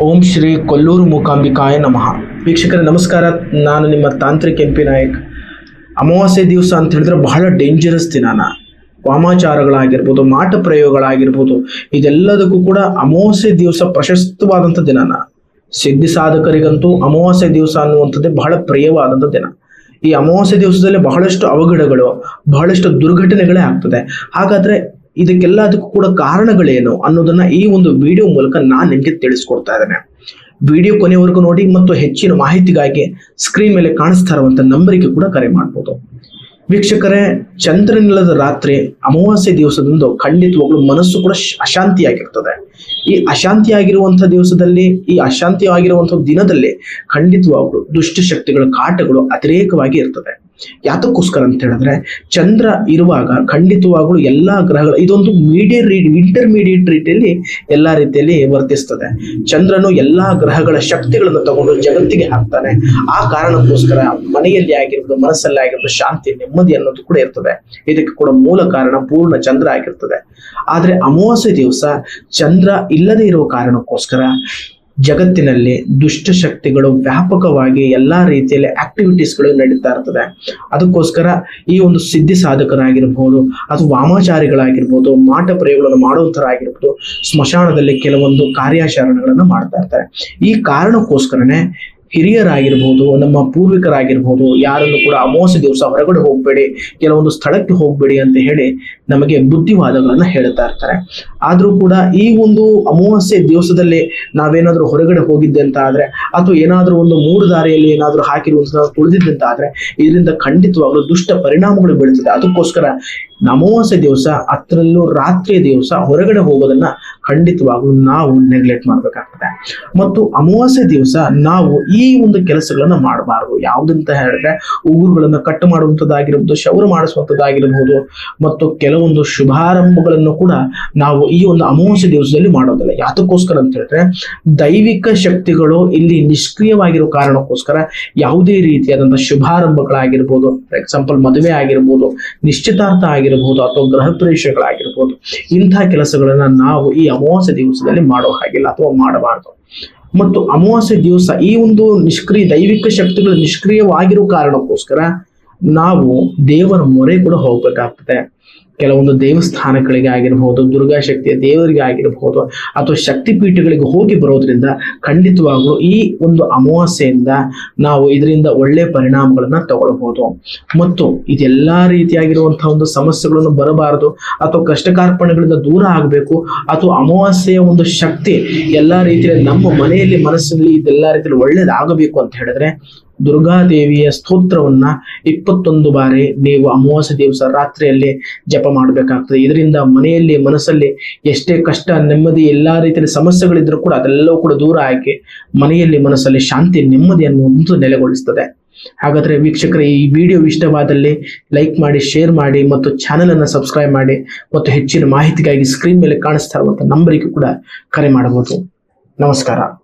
ಓಂ ಶ್ರೀ ಕೊಲ್ಲೂರು ಮೂಕಾಂಬಿಕಾಯ ನಮಃ. ವೀಕ್ಷಕರೇ, ನಮಸ್ಕಾರ. ನಾನು ನಿಮ್ಮ ತಾಂತ್ರಿಕ ಎಂ ಪಿ ನಾಯಕ್. ಅಮಾವಾಸ್ಯೆ ದಿವಸ ಅಂತ ಹೇಳಿದ್ರೆ ಬಹಳ ಡೇಂಜರಸ್ ದಿನಾನ ವಾಮಾಚಾರಗಳಾಗಿರ್ಬೋದು, ಮಾಟ ಪ್ರಯೋಗಗಳಾಗಿರ್ಬೋದು, ಇದೆಲ್ಲದಕ್ಕೂ ಕೂಡ ಅಮಾವಾಸ್ಯೆ ದಿವಸ ಪ್ರಶಸ್ತವಾದಂಥ ದಿನಾನ ಸಿದ್ಧಿ ಸಾಧಕರಿಗಂತೂ ಅಮಾವಾಸ್ಯೆ ದಿವಸ ಅನ್ನುವಂಥದ್ದೇ ಬಹಳ ಪ್ರಿಯವಾದಂಥ ದಿನ. ಈ ಅಮಾವಾಸ್ಯೆ ದಿವಸದಲ್ಲಿ ಬಹಳಷ್ಟು ಅವಘಡಗಳು, ಬಹಳಷ್ಟು ದುರ್ಘಟನೆಗಳೇ ಆಗ್ತದೆ. ಹಾಗಾದ್ರೆ ಇದಕ್ಕೆಲ್ಲದಕ್ಕೂ ಕೂಡ ಕಾರಣಗಳೇನು ಅನ್ನೋದನ್ನ ಈ ಒಂದು ವಿಡಿಯೋ ಮೂಲಕ ನಾನು ನಿಮಗೆ ತಿಳಿಸ್ಕೊಡ್ತಾ ಇದ್ದೇನೆ. ವಿಡಿಯೋ ಕೊನೆವರೆಗೂ ನೋಡಿ ಮತ್ತು ಹೆಚ್ಚಿನ ಮಾಹಿತಿಗಾಗಿ ಸ್ಕ್ರೀನ್ ಮೇಲೆ ಕಾಣಿಸ್ತಾ ಇರುವಂತ ನಂಬರಿಗೆ ಕೂಡ ಕರೆ ಮಾಡ್ಬೋದು. ವೀಕ್ಷಕರೇ ಚಂದ್ರನಿಲ್ಲದ ರಾತ್ರಿ ಅಮಾವಾಸ್ಯೆ ದಿವಸದಂದು ಖಂಡಿತವಾಗ್ಲೂ ಮನಸ್ಸು ಕೂಡ ಅಶಾಂತಿಯಾಗಿರ್ತದೆ. ಈ ಅಶಾಂತಿಯಾಗಿರುವಂತಹ ದಿವಸದಲ್ಲಿ, ಈ ಅಶಾಂತಿಯಾಗಿರುವಂತಹ ದಿನದಲ್ಲಿ ಖಂಡಿತವಾಗ್ಲೂ ದುಷ್ಟಶಕ್ತಿಗಳ ಕಾಟಗಳು ಅತಿರೇಕವಾಗಿ ಇರ್ತದೆ. ಯಾತಕ್ಕೋಸ್ಕರ ಅಂತ ಹೇಳಿದ್ರೆ, ಚಂದ್ರ ಇರುವಾಗ ಖಂಡಿತವಾಗ್ಲೂ ಎಲ್ಲಾ ಗ್ರಹಗಳು ಇದೊಂದು ಮೀಡಿಯರ್ ಇಂಟರ್ಮೀಡಿಯೇಟ್ ರೀತಿಯಲ್ಲಿ ಎಲ್ಲಾ ರೀತಿಯಲ್ಲಿ ವರ್ತಿಸ್ತದೆ. ಚಂದ್ರನು ಎಲ್ಲಾ ಗ್ರಹಗಳ ಶಕ್ತಿಗಳನ್ನು ತಗೊಂಡು ಜಗತ್ತಿಗೆ ಹಾಕ್ತಾನೆ. ಆ ಕಾರಣಕ್ಕೋಸ್ಕರ ಮನೆಯಲ್ಲಿ ಆಗಿರ್ಬೋದು, ಮನಸ್ಸಲ್ಲಿ ಆಗಿರ್ಬೋದು, ಶಾಂತಿ, ನೆಮ್ಮದಿ ಅನ್ನೋದು ಕೂಡ ಇರ್ತದೆ. ಇದಕ್ಕೆ ಕೂಡ ಮೂಲ ಕಾರಣ ಪೂರ್ಣ ಚಂದ್ರ ಆಗಿರ್ತದೆ. ಆದ್ರೆ ಅಮಾವಾಸ್ಯೆ ದಿವಸ ಚಂದ್ರ ಇಲ್ಲದೆ ಇರುವ ಕಾರಣಕ್ಕೋಸ್ಕರ ಜಗತ್ತಿನಲ್ಲಿ ದುಷ್ಟಶಕ್ತಿಗಳು ವ್ಯಾಪಕವಾಗಿ ಎಲ್ಲಾ ರೀತಿಯಲ್ಲಿ ಆಕ್ಟಿವಿಟೀಸ್ಗಳು ನಡೀತಾ ಇರ್ತದೆ. ಅದಕ್ಕೋಸ್ಕರ ಈ ಒಂದು ಸಿದ್ಧಿ ಸಾಧಕರಾಗಿರ್ಬೋದು ಅಥವಾ ವಾಮಾಚಾರಿಗಳಾಗಿರ್ಬೋದು, ಮಾಟ ಪ್ರಯೋಗಗಳನ್ನು ಮಾಡುವಂತರಾಗಿರ್ಬೋದು, ಸ್ಮಶಾನದಲ್ಲಿ ಕೆಲವೊಂದು ಕಾರ್ಯಾಚರಣೆಗಳನ್ನು ಮಾಡ್ತಾ ಇರ್ತಾರೆ. ಈ ಕಾರಣಕ್ಕೋಸ್ಕರನೇ ಹಿರಿಯರಾಗಿರ್ಬೋದು, ನಮ್ಮ ಪೂರ್ವಿಕರಾಗಿರ್ಬೋದು, ಯಾರನ್ನು ಕೂಡ ಅಮಾವಾಸ್ಯ ದಿವಸ ಹೊರಗಡೆ ಹೋಗ್ಬೇಡಿ, ಕೆಲವೊಂದು ಸ್ಥಳಕ್ಕೆ ಹೋಗ್ಬೇಡಿ ಅಂತ ಹೇಳಿ ನಮಗೆ ಬುದ್ಧಿವಾದಗಳನ್ನ ಹೇಳ್ತಾ ಇರ್ತಾರೆ. ಆದ್ರೂ ಕೂಡ ಈ ಒಂದು ಅಮಾವಾಸ್ಯೆ ದಿವಸದಲ್ಲಿ ನಾವೇನಾದ್ರೂ ಹೊರಗಡೆ ಹೋಗಿದ್ದೆ ಅಂತ ಆದ್ರೆ, ಅಥವಾ ಏನಾದರೂ ಒಂದು ಮೂರು ದಾರಿಯಲ್ಲಿ ಏನಾದ್ರೂ ಹಾಕಿರುವಂತಹ ತುಳಿದಿದ್ದೆ ಅಂತ ಆದ್ರೆ, ಇದರಿಂದ ಖಂಡಿತವಾಗ್ಲೂ ದುಷ್ಟ ಪರಿಣಾಮಗಳು ಬೀಳ್ತದೆ. ಅದಕ್ಕೋಸ್ಕರ ಅಮಾವಾಸ್ಯೆ ದಿವಸ ಅದರಲ್ಲೂ ರಾತ್ರಿ ದಿವಸ ಹೊರಗಡೆ ಹೋಗೋದನ್ನ ಖಂಡಿತವಾಗ್ಲೂ ನಾವು ನೆಗ್ಲೆಕ್ಟ್ ಮಾಡ್ಬೇಕಾಗ್ತದೆ. ಮತ್ತು ಅಮಾವಾಸ್ಯೆ ದಿವಸ ನಾವು ಈ ಒಂದು ಕೆಲಸಗಳನ್ನ ಮಾಡಬಾರದು. ಯಾವುದಂತ ಹೇಳಿದ್ರೆ ಉಗುರುಗಳನ್ನ ಕಟ್ ಮಾಡುವಂಥದ್ದಾಗಿರ್ಬೋದು, ಶೌರ ಮಾಡಿಸುವಂತದ್ದಾಗಿರಬಹುದು ಮತ್ತು ಕೆಲವೊಂದು ಶುಭಾರಂಭಗಳನ್ನು ಕೂಡ ನಾವು ಈ ಒಂದು ಅಮಾವಾಸ್ಯೆ ದಿವಸದಲ್ಲಿ ಮಾಡೋದಿಲ್ಲ. ಯಾತಕ್ಕೋಸ್ಕರ ಅಂತ ಹೇಳಿದ್ರೆ ದೈವಿಕ ಶಕ್ತಿಗಳು ಇಲ್ಲಿ ನಿಷ್ಕ್ರಿಯವಾಗಿರೋ ಕಾರಣಕ್ಕೋಸ್ಕರ ಯಾವುದೇ ರೀತಿಯಾದಂತಹ ಶುಭಾರಂಭಗಳಾಗಿರ್ಬೋದು ಫಾರ್ ಎಕ್ಸಾಂಪಲ್ ಮದುವೆ ಆಗಿರ್ಬೋದು, ನಿಶ್ಚಿತಾರ್ಥ ಆಗಿರ್ಬೋದು, ಅಥವಾ ಗೃಹ ಪ್ರವೇಶಗಳಾಗಿರ್ಬೋದು ಇಂಥ ಕೆಲಸಗಳನ್ನ ನಾವು ಈ ಅಮಾವಾಸ್ಯೆ ದಿವಸದಲ್ಲಿ ಮಾಡೋ ಹಾಗಿಲ್ಲ ಅಥವಾ ಮಾಡಬಾರದು. ಮತ್ತು ಅಮಾವಾಸ್ಯೆ ದಿವಸ ಈ ಒಂದು ನಿಷ್ಕ್ರಿಯ ದೈವಿಕ ಶಕ್ತಿಗಳು ನಿಷ್ಕ್ರಿಯವಾಗಿರೋ ಕಾರಣಕ್ಕೋಸ್ಕರ ನಾವು ದೇವರ ಮೊರೆ ಕೂಡ ಹೋಗ್ಬೇಕಾಗ್ತದೆ. ಕೆಲವೊಂದು ದೇವಸ್ಥಾನಗಳಿಗೆ ಆಗಿರಬಹುದು ದುರ್ಗಾ ಶಕ್ತಿಯ ದೇವರಿಗೆ ಆಗಿರಬಹುದು ಅಥವಾ ಶಕ್ತಿ ಪೀಠಗಳಿಗೆ ಹೋಗಿ ಬರೋದ್ರಿಂದ ಖಂಡಿತವಾಗ್ಲೂ ಈ ಒಂದು ಅಮಾವಾಸ್ಯೆಯಿಂದ ನಾವು ಇದರಿಂದ ಒಳ್ಳೆ ಪರಿಣಾಮಗಳನ್ನ ತಗೊಳ್ಬಹುದು. ಮತ್ತು ಇದೆಲ್ಲಾ ರೀತಿಯಾಗಿರುವಂತಹ ಒಂದು ಸಮಸ್ಯೆಗಳನ್ನು ಬರಬಾರದು, ಅಥವಾ ಕಷ್ಟ ಕಾರ್ಪಣ್ಯಗಳಿಂದ ದೂರ ಆಗಬೇಕು, ಅಥವಾ ಅಮಾವಾಸ್ಯೆಯ ಒಂದು ಶಕ್ತಿ ಎಲ್ಲಾ ರೀತಿಯಲ್ಲಿ ನಮ್ಮ ಮನೆಯಲ್ಲಿ, ಮನಸ್ಸಿನಲ್ಲಿ ಇದೆಲ್ಲಾ ರೀತಿಯಲ್ಲಿ ಒಳ್ಳೇದಾಗಬೇಕು ಅಂತ ಹೇಳಿದ್ರೆ, ದುರ್ಗಾದೇವಿಯ ಸ್ತೋತ್ರವನ್ನ ಇಪ್ಪತ್ತೊಂದು ಬಾರಿ ನೀವು ಅಮಾವಾಸ್ಯೆ ದಿವಸ ರಾತ್ರಿಯಲ್ಲಿ ಜಪ ಮಾಡಬೇಕಾಗ್ತದೆ. ಇದರಿಂದ ಮನೆಯಲ್ಲಿ, ಮನಸ್ಸಲ್ಲಿ ಎಷ್ಟೇ ಕಷ್ಟ, ನೆಮ್ಮದಿ, ಎಲ್ಲಾ ರೀತಿಯ ಸಮಸ್ಯೆಗಳಿದ್ರೂ ಕೂಡ ಅದೆಲ್ಲವೂ ಕೂಡ ದೂರ ಆಗಿ ಮನೆಯಲ್ಲಿ, ಮನಸ್ಸಲ್ಲಿ ಶಾಂತಿ ನೆಮ್ಮದಿ ಅನ್ನುವಂಥದ್ದು ನೆಲೆಗೊಳಿಸ್ತದೆ. ಹಾಗಾದ್ರೆ ವೀಕ್ಷಕರೇ, ಈ ವಿಡಿಯೋ ಇಷ್ಟವಾದಲ್ಲಿ ಲೈಕ್ ಮಾಡಿ ಶೇರ್ ಮಾಡಿ ಮತ್ತು ಚಾನೆಲ್ ಅನ್ನು ಸಬ್ಸ್ಕ್ರೈಬ್ ಮಾಡಿ ಮತ್ತು ಹೆಚ್ಚಿನ ಮಾಹಿತಿಗಾಗಿ ಸ್ಕ್ರೀನ್ ಮೇಲೆ ಕಾಣಿಸ್ತಾ ಇರುವಂತಹ ನಂಬರಿಗೂ ಕೂಡ ಕರೆ ಮಾಡಬಹುದು. ನಮಸ್ಕಾರ.